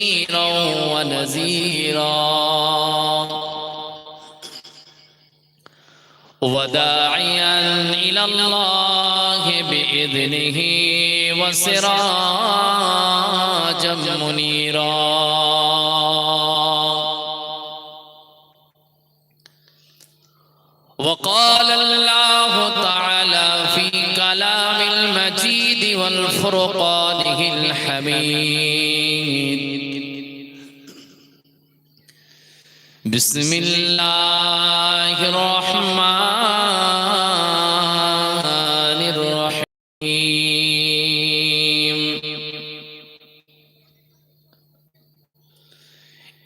بشيرا ونذيرا. وداعيا إلى الله بإذنه وسراجا منيرا. وقال الله تعالى في كلام المجيد والفرقانه الحميد. بسم الله الرحمن الرحيم.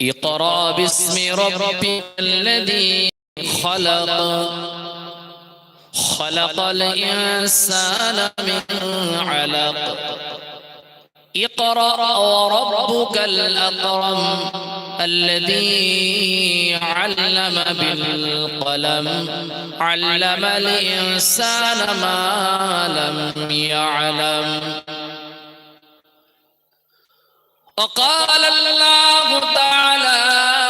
اقرأ باسم ربك الذي خلق. خلق الإنسان من علق. اقرأ وربك الأكرم الذي علم بالقلم علم الإنسان ما لم يعلم. وقال الله تعالى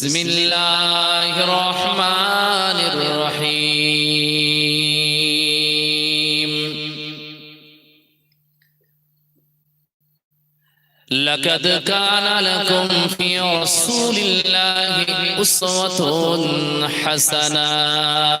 بسم الله الرحمن الرحيم. لقد كان لكم في رسول الله أسوة حسنة.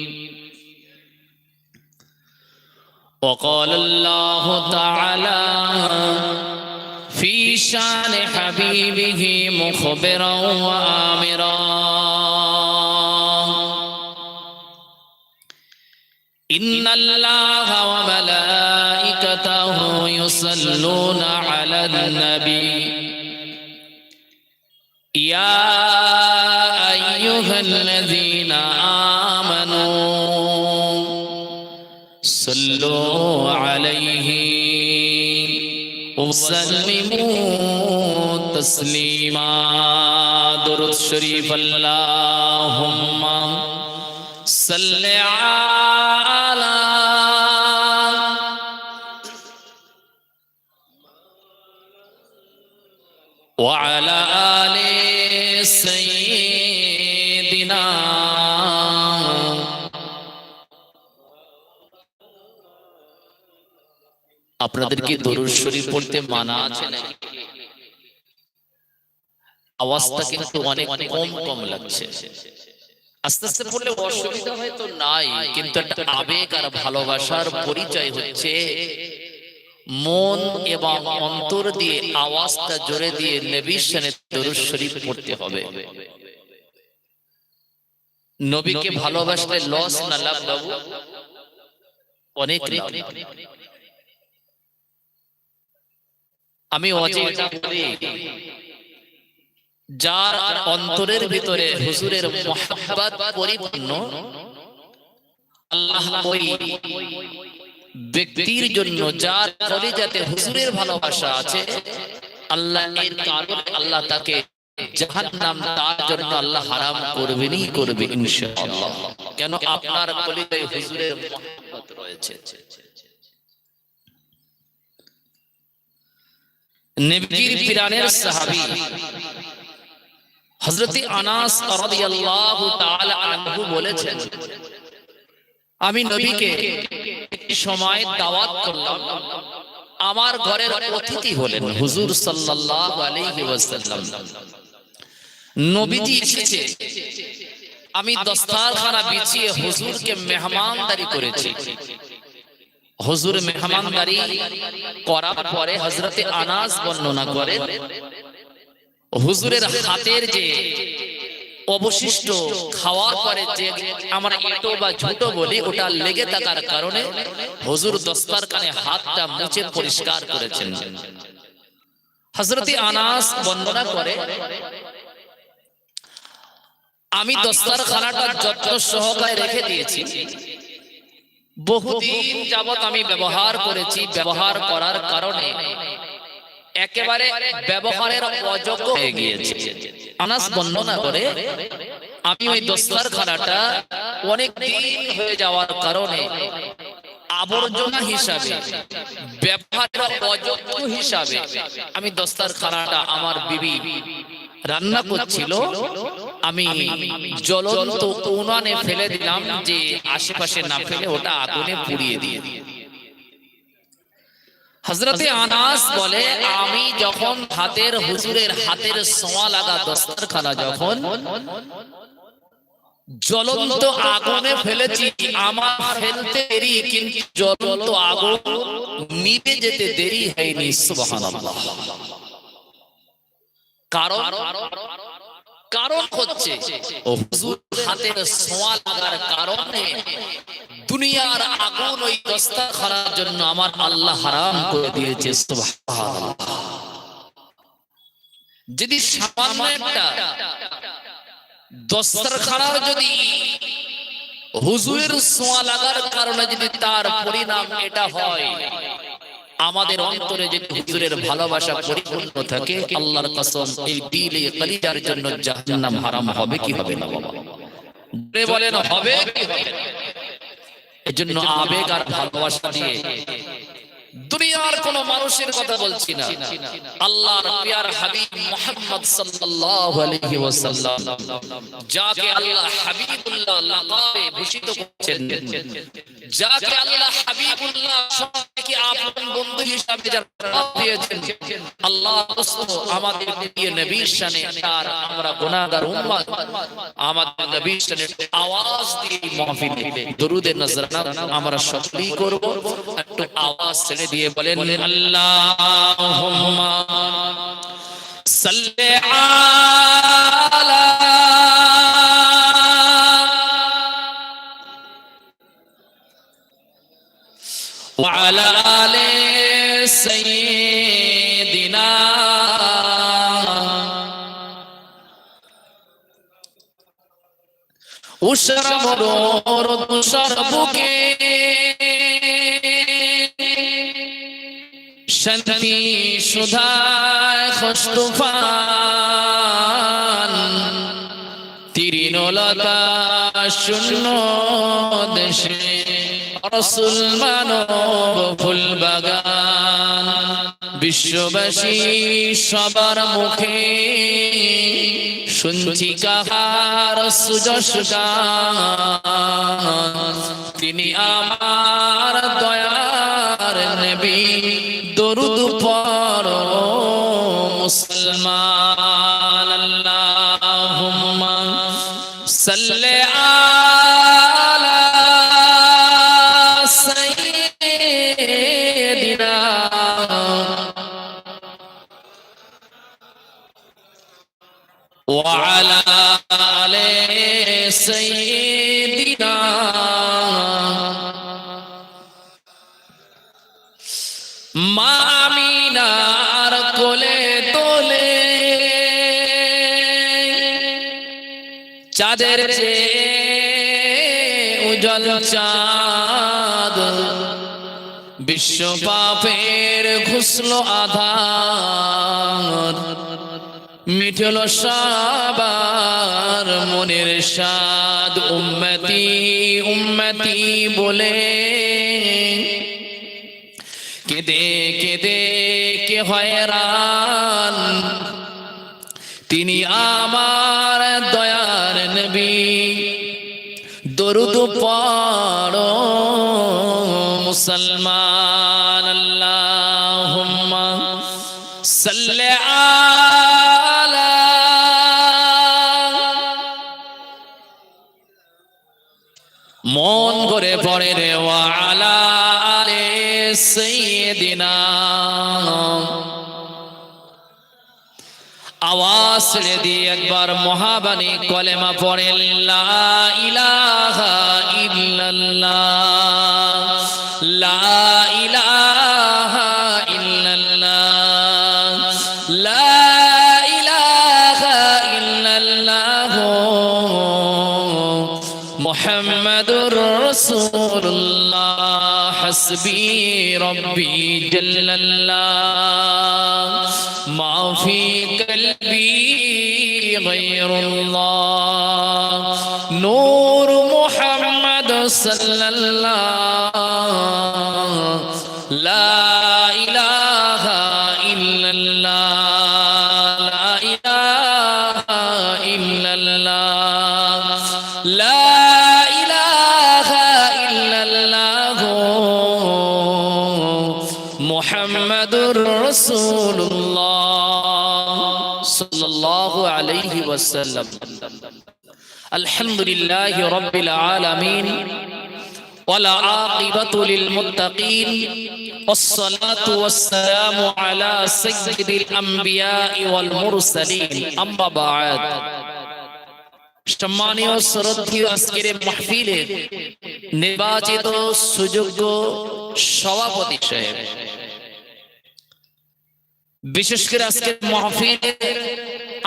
وقال الله تعالى في شان حبيبه مخبرا وآمرا. إن الله وملائكته يصلون على النبي. يا وسلموا تسليما. درود شريف اللهم صل على وعلى آل سيدنا আপনাদেরকে দরুদ শরীফ পড়তে মানা আছে নাকি? আওয়াজটা কিন্তু অনেক কম কম লাগছে। আস্তে আস্তে পড়লে অসুবিধা হয়তো নাই কিন্তু একটা আবেগ আর ভালোবাসার পরিচয় হচ্ছে মন এবং অন্তর দিয়ে আওয়াজটা জোরে দিয়ে নবীর সানে দরুদ শরীফ পড়তে হবে। নবীকে ভালোবাসলে লস না লাভ বাবু। অনেক লাভ আমি যার অন্তরের ভিতরে হুজুরের মোহাব্বত পরিপূর্ণ আল্লাহ ওই ব্যক্তির জন্য যার কলিজাতে হুজুরের ভালোবাসা আছে আল্লাহ এর কারণে আল্লাহ তাকে জাহান্নাম তার জন্য আল্লাহ হারাম করবেনই করবে ইনশাআল্লাহ। কেন আপনার কলিজায় হুজুরের মোহাব্বত রয়েছে? নবীর পিরানের সাহাবী। হযরত আনাস রাদিয়াল্লাহু তাআলা আনহু বলেছেন, আমি নবীকে একটি সময় দাওয়াত করলাম। আমার ঘরের অতিথি হলেন হুজুর সাল্লাল্লাহু আলাইহি ওয়াসাল্লাম। নবীজি এসেছে। আমি দস্তারখানা বিছিয়ে হুজুরকে মেহমানদারি করেছি। হুজুর মেহমানদারি করার পরে হজরতে আনাস বর্ণনা করেন হুজুরের হাতের যে অবশিষ্ট খাওয়ার পরে যে আমরা এটো বা ঝুটো বলি, ওটা লেগে থাকার কারণে হজুর দস্তার কানে হাতটা মুছে পরিষ্কার করেছেন। হজরতে আনাস বন্দনা করে, আমি দস্তার খানাটা যত্ন সহকারে রেখে দিয়েছি। বহুদিন যাবত আমি ব্যবহার করেছি, ব্যবহার করার কারণে একেবারে ব্যবহারের অযোগ্য হয়ে গিয়েছে। আনাস বর্ণনা করে আমি ওই দস্তার খানাটা অনেক দিন হয়ে যাওয়ার কারণে আবর্জনা হিসাবে, ব্যবহারের অযোগ্য হিসাবে আমি দস্তার খানাটা আমার বিবি রান্না করছিল আমি জ্বলন্ত উনানে ফেলে দিলাম যে আশেপাশে না ফেলে ওটা আগুনে পুড়িয়ে দিয়ে হজরতে আনাস বলে আমি যখন হাতের হুজুরের হাতের সোয়া লাগা দস্তরখানা যখন জ্বলন্ত আগুনে ফেলেছি আমার ফেলতে দেরি কিন্তু জ্বলন্ত আগুন নিভে যেতে দেরি হয়নি সুবহানাল্লাহ কারণ কারণ হচ্ছে হুজুর হাতের সোয়া লাগার কারণে দুনিয়ার আগুন ওই দস্তারখানার জন্য আমার আল্লাহ হারাম করে দিয়েছে যদি সামান্য একটা দস্তরখানার যদি হুজুরের সোয়া লাগার কারণে যদি তার পরিণাম এটা হয় আমাদের অন্তরে যদি হুজুরের ভালোবাসা পরিপূর্ণ থাকে, আল্লাহর কসম, এই দিলে কলিজার জন্য জাহান্নাম হারাম হবে কি হবে না বাবা? জোরে বলেন, হবে কি হবে? এজন্য আবেগ আর ভালোবাসা দিয়ে দুনিয়ার কোন মানুষের কথা বলছি না। আল্লাহর পিয়ার হাবিব মুহাম্মদ সাল্লাল্লাহু আলাইহি ওয়াসাল্লাম, যাকে আল্লাহ হাবিবুল্লাহ লাকাবে ভূষিত করেছেন, যাকে আল্লাহ হাবিবুল্লাহ সবাইকে আপন বন্ধু হিসাবে যারা দিয়েছেন আল্লাহ দোস্ত আমাদের প্রিয় নবীর শানে আর আমরা গুনাহগার উম্মত আমাদের নবীর শানে আওয়াজ দিয়ে মাহফিলে দরুদে নজরানা আমরা সকলেই করব একটু আওয়াজ ছেড়ে দিয়ে বলেন আল্লাহুম্মা সাল্লি আলা وعلى آل سيدنا উশরব রোর তুষার বুকে শান্তি সুধায় খস্তুফান তিরিনলতা শূন্য দেশে রসুল মানব ফুল বাগান। বিশ্ববাসী সবার মুখে। শুনছি কাহার সুযশ তিনি আমার দয়ার নবী। দরুদ পর মুসলমান। আল্লাহুম্মা সাল্লি سيدنا মা আমিনার কোলে তোলে চাঁদের চেয়ে উজ্জ্বল চাঁদ বিশ্ব পাপের ঘুষল আধার মিঠল সবার মনের সাদ উম্মতি উম্মতি বলে। কেদে কেদে, কে হয়রান? তিনি আমার দয়ার নবী। দরুদ পড়ো মুসলমান। ছেড়ে দিয়ে একবার মহাবাণী কলেমা পড়েন লা ইলাহা ইল্লাল্লাহ লা ইলাহা غير الله. نور محمد صلى الله আলাইহি ওয়াসাল্লাম আলহামদুলিল্লাহি রাব্বিল আলামিন والعاقبة للمتقين والصلاة والسلام على سيد الأنبياء والمرسلين أما بعد সম্মানীয় শ্রদ্ধীয় আজকের মাহফিলে নির্বাচিত সুযোগ্য সভাপতি সাহেব বিশেষ করে আজকের মাহফিলের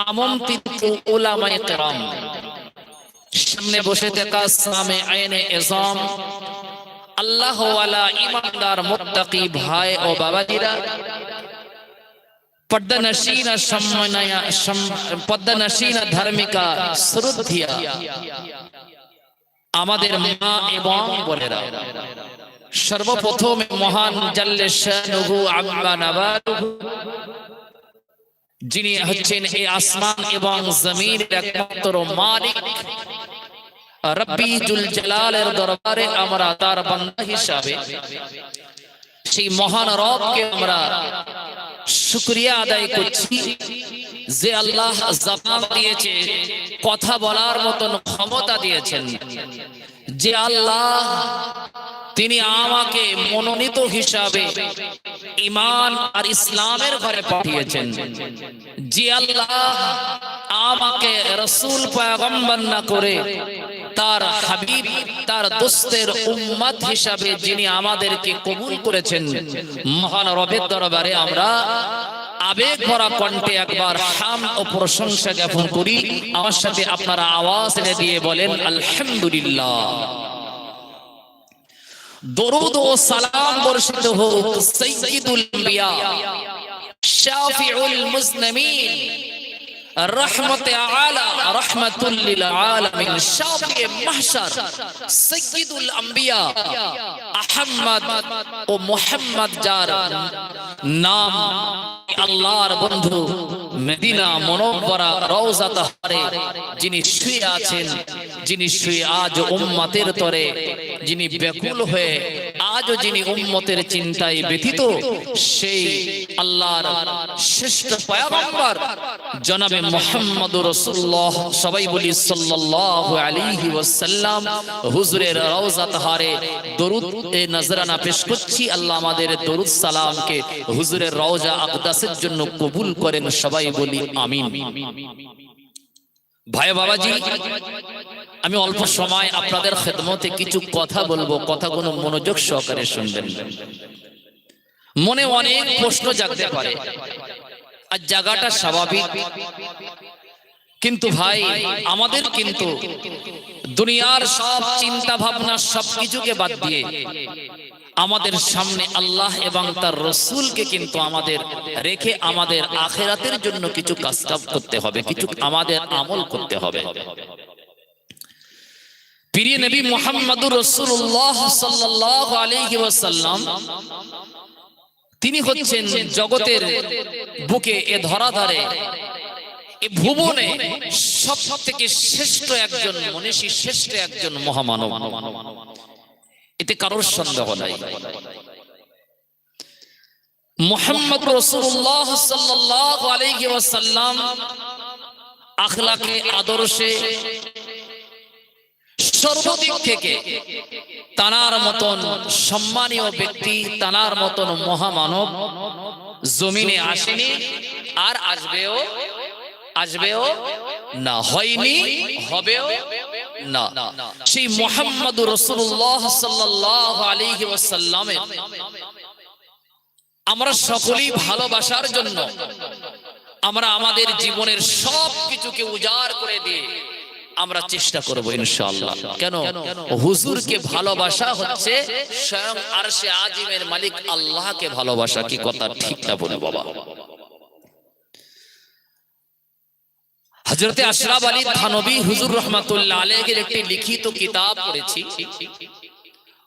আমন্ত্রিত ওলামায়ে কেরাম। সামনে বসে থাকা সামে আইনে এজম। আল্লাহ ওয়ালা ইমানদার মুত্তাকি ভাই ও বাবাজিরা, পর্দা নশীনা সম্মানায়া পর্দা নশীনা আমাদের এবং সর্বপ্রথম মহান জাল্লে যিনি হচ্ছেন এই আসমান এবং জমিনের একমাত্র মালিক। রব্বি জুল জালালের দরবারে আমরা তার বান্দা হিসাবে সেই মহান রবকে আমরা শুকরিয়া আদায় করছি যে আল্লাহ জবান দিয়েছে কথা বলার মতন ক্ষমতা দিয়েছেন। যে আল্লাহ তিনি আমাকে মনোনীত হিসাবে ইমান আর ইসলামের ঘরে পাঠিয়েছেন। যে আল্লাহ, আমাকে রসুল পয়গম্বর না করে তার হাবিব, তার দোস্তের উম্মত হিসাবে যিনি আমাদেরকে কবুল করেছেন, মহান রবের দরবারে আমরা আবেগ ভরা কণ্ঠে একবার হাম ও প্রশংসা জ্ঞাপন করি। আমার সাথে আপনারা আওয়াজ দিয়ে বলেন, আলহামদুলিল্লাহ। দরুদ ও সালাম বর্ষিত হোক সৈয়দুল আম্বিয়া শাফিউল মুজনমিন রহমতে আলা, রহমাতুল লিল আলামিন, শাফি মাহশার, সৈয়দুল আম্বিয়া আহমদ ও মুহাম্মদ যার নাম আল্লাহর বন্ধু মদিনা মনোবরা রওজা তাহারে, যিনি শুয়ে আছেন, যিনি শুয়ে আজ উম্মতের তরে, যিনি ব্যাকুল হয়ে আজও যিনি উম্মতের চিন্তায় ব্যথিত, সেই আল্লাহর শ্রেষ্ঠ পয়গম্বর জনাবে জন্য কবুল করেন। সবাই বলি আমিন। ভাই বাবাজি, আমি অল্প সময় আপনাদের খেদমতে কিছু কথা বলব। কথাগুলো মনোযোগ সহকারে শুনবেন। মনে অনেক প্রশ্ন জাগতে পারে। আর জায়গাটা স্বাভাবিক। কিন্তু ভাই, আমাদের কিন্তু দুনিয়ার সব চিন্তা ভাবনা সবকিছুকে বাদ দিয়ে আমাদের সামনে আল্লাহ এবং তার রসুলকে কিন্তু আমাদের রেখে আমাদের আখেরাতের জন্য কিছু কাজ করতে হবে, কিছু আমাদের আমল করতে হবে। প্রিয় নবী মোহাম্মদুর রসুল্লাহ সাল্লাহ ওয়াসাল্লাম তিনি হচ্ছেন জগতের বুকে এ ধরাধারে, এ ভুবনে সব থেকে শ্রেষ্ঠ একজন মনীষী, শ্রেষ্ঠ একজন মহামানব। এতে কারোর সন্দেহ নাই। মোহাম্মদ রসুল্লাহ সাল্লাহ আলাইহি ওয়াসাল্লাম আখলাকে, আদর্শে সর্বদিক থেকে তানার মতন সম্মানীয় ব্যক্তি, তানার মতন মহামানব জমিনে আসেনি আর আসবেও আসবেও না, হয়নি, হবেও না। সেই মোহাম্মদ রসুল্লাহ সাল্লাহ আলাইহি ওয়াসাল্লামের আমরা সকলেই ভালোবাসার জন্য, আমরা আমাদের জীবনের সব কিছুকে উজাড় করে দিয়ে আমরা চেষ্টা করব ইনশাআল্লাহ। কেন? হুজুরকে ভালোবাসা হচ্ছে স্বয়ং আরশে আজিমের মালিক আল্লাহকে ভালোবাসা। কি কথা? ঠিক না বলে বাবা। হজরতে আশরাফ আলী থানবী হুজুর রহমাতুল্লাহ আলাইহির একটি লিখিত কিতাব পড়েছি।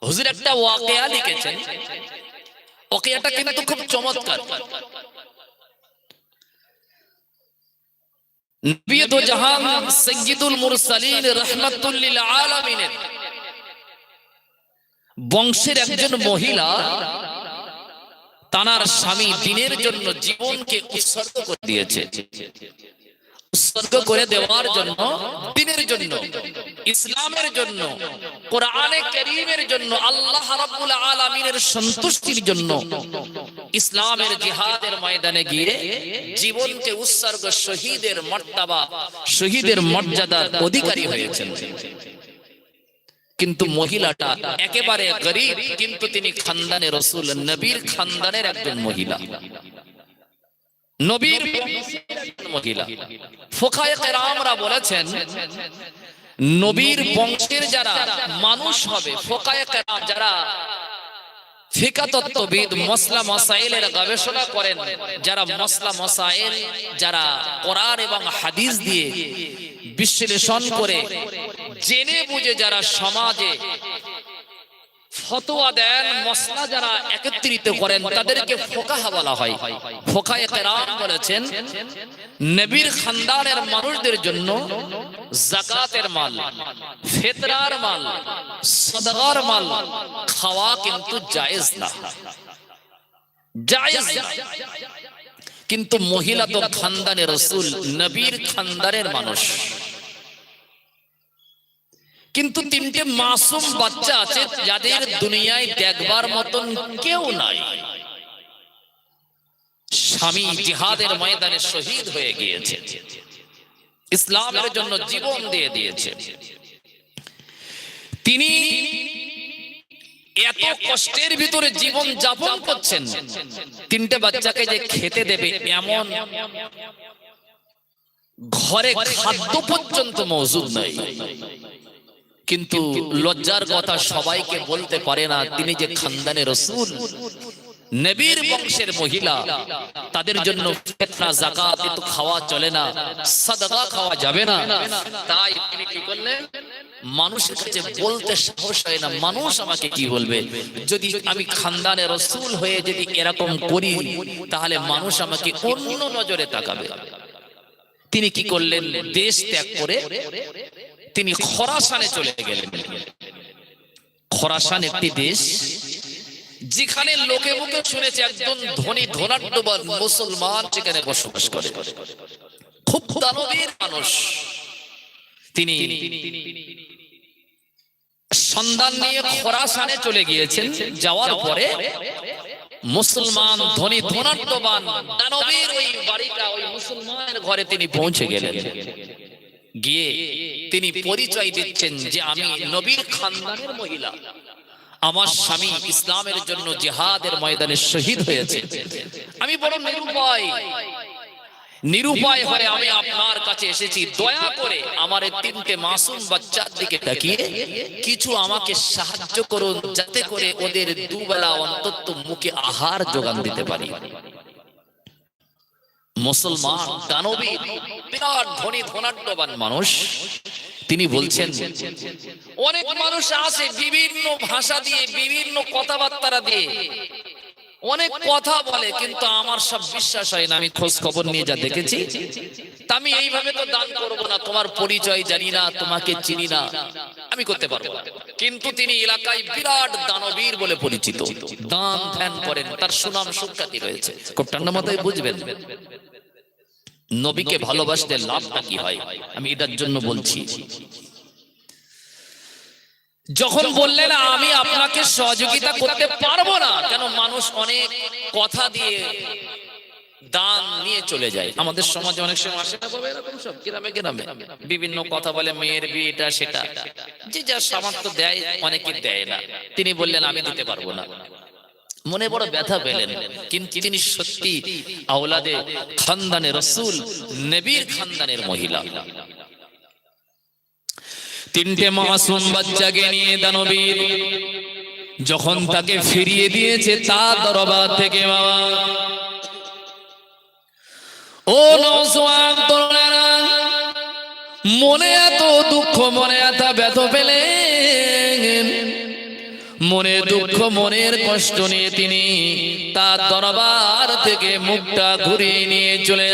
হুজুর একটা ওয়াকেয়া লিখেছেন। ওয়াকিয়াটা কিন্তু খুব চমৎকার। বংশের একজন মহিলা তানার স্বামী দিনের জন্য জীবনকে উৎসর্গ করে দিয়েছে। উৎসর্গ করে দেওয়ার জন্য, দিনের জন্য, ইসলামের জন্য, কোরআনে করিমের জন্য, আল্লাহ রাব্বুল আলামিনের সন্তুষ্টির জন্য ইসলামের জিহাদের ময়দানে গিয়ে জীবনকে উৎসর্গ শহীদের মর্যাদা, শহীদের মর্যাদার অধিকারী হয়েছেন। কিন্তু মহিলাটা একেবারে গরিব, কিন্তু তিনি খানদানে রসুল নবীর খানদানের একজন মহিলা। নবীর মহিলা। বলেছেন, নবীর বংশের যারা মানুষ হবে, ফোকায়ে কেরাম যারা গবেষণা করেন, যারা মসলা মসাইল, যারা কোরআন এবং হাদিস দিয়ে বিশ্লেষণ করে, জেনে বুঝে যারা সমাজে ফতোয়া দেন, মসলা যারা একত্রিত করেন, তাদেরকে ফোকাহা বলা হয়। ফোকায়ে কেরাম বলেছেন, নবীর খানদানের মানুষদের জন্য জাকাতের মাল, ফেতরার মাল সদগার মাল খাওয়া কিন্তু জায়েজ না। জায়েজ কিন্তু মহিলা তো খানদানে রসুল, নবীর খানদানের মানুষ। কিন্তু তিনটে মাসুম বাচ্চা আছে, যাদের দুনিয়ায় দেখবার মতন কেউ নাই। স্বামী জিহাদের ময়দানে শহীদ হয়ে গিয়েছে। ইসলামের জন্য জীবন দিয়ে দিয়েছে। তিনি এত কষ্টের ভিতরে জীবন যাপন করছেন। তিনটে বাচ্চাকে যে খেতে দেবে এমন ঘরে খাদ্য পর্যন্ত মজুদ নাই। কিন্তু লজ্জার কথা সবাইকে বলতে পারে না তিনি যে খানদানে রসুল। নবীর বংশের মহিলা। তাদের জন্য ফেতনা জাকাত তো খাওয়া চলে না। সাদকা খাওয়া যাবে না। তাই তিনি কি করলেন? মানুষের কাছে বলতে সাহস হয় না। মানুষ আমাকে কি বলবে? যদি আমি খানদানে রসুল হয়ে যদি এরকম করি তাহলে মানুষ আমাকে অন্য নজরে তাকাবে। তিনি কি করলেন? দেশ ত্যাগ করে তিনি খরাসানে চলে গেলেন। খরাসান একটি দেশ যেখানে লোকে মুখে শুনেছে একজন ধনী ধনাঢ্যবান মুসলমান সেখানে বসবাস করে। খুব দানবীর মানুষ। তিনি সন্ধান নিয়ে খরাসানে চলে গিয়েছেন। যাওয়ার পরে মুসলমান ধনী ধনাঢ্যবান দানবীর ওই বাড়িটা, ওই মুসলমানের ঘরে তিনি পৌঁছে গেলেন। গিয়ে তিনি পরিচয় দিচ্ছেন যে আমি নবীর খানদানের মহিলা। আমার স্বামী ইসলামের জন্য জিহাদের ময়দানে শহীদ হয়েছে। আমি বড় নিরুপায়। নিরুপায় হয়ে আমি আপনার কাছে এসেছি। দয়া করে আমার তিনটে মাসুম বাচ্চার দিকে তাকিয়ে কিছু আমাকে সাহায্য করুন যাতে করে ওদের দুবেলা অন্তত মুখে আহার যোগান দিতে পারি। মুসলমান, দানবী, বিরাট ধনী, ধনাঢ্যবান মানুষ। তিনি বলছেন, অনেক মানুষ আছে বিভিন্ন ভাষা দিয়ে, বিভিন্ন কথাবার্তা দিয়ে। অনেক কথা বলে, কিন্তু আমার সব বিশ্বাস হয় না, আমি খোঁজ খবর নিয়ে যা দেখেছি আমি এইভাবে তো দান করব না, তোমার পরিচয় জানি না, তোমাকে চিনি না। আমি করতে পারব না। কিন্তু তিনি এলাকায় বিরাট দানবীর বলে পরিচিত। দান ধ্যান করেন, তার সুনাম সুখ্যাতি রয়েছে। খুব ঠান্ডা মাথায় বুঝবেন। নবীকে ভালোবাসতে লাভটা কি হয়? আমি এটার জন্য বলছি। যখন বললেন, আমি আপনাকে সহযোগিতা করতে পারব না। কেন মানুষ অনেক কথা দিয়ে দান নিয়ে চলে যায়। আমাদের সমাজে অনেক সময় আসে না বাবা, এরকম সব গ্রামে গ্রামে। বিভিন্ন কথা বলে, মেয়ের বিয়েটা সেটা। যে যার সামর্থ্য দেয়, অনেকে দেয় না। তিনি বললেন, আমি দিতে পারব না। মনে বড় ব্যথা পেলেন। কিন্তু তিনি সত্যি আওলাদে খানদানের রসুল, নবীর খানদানের মহিলা। তিনটে মাসুম বাচ্চাকে নিয়ে দানবীর যখন তাকে ফিরিয়ে দিয়েছে, তার দরবার থেকে বাবা মনে এত দুঃখ, মনে এত ব্যথ পেলে মনে দুঃখ, মনের কষ্ট নিয়ে তিনি তার দরবার থেকে মুখটা ঘুরিয়ে নিয়ে চলে।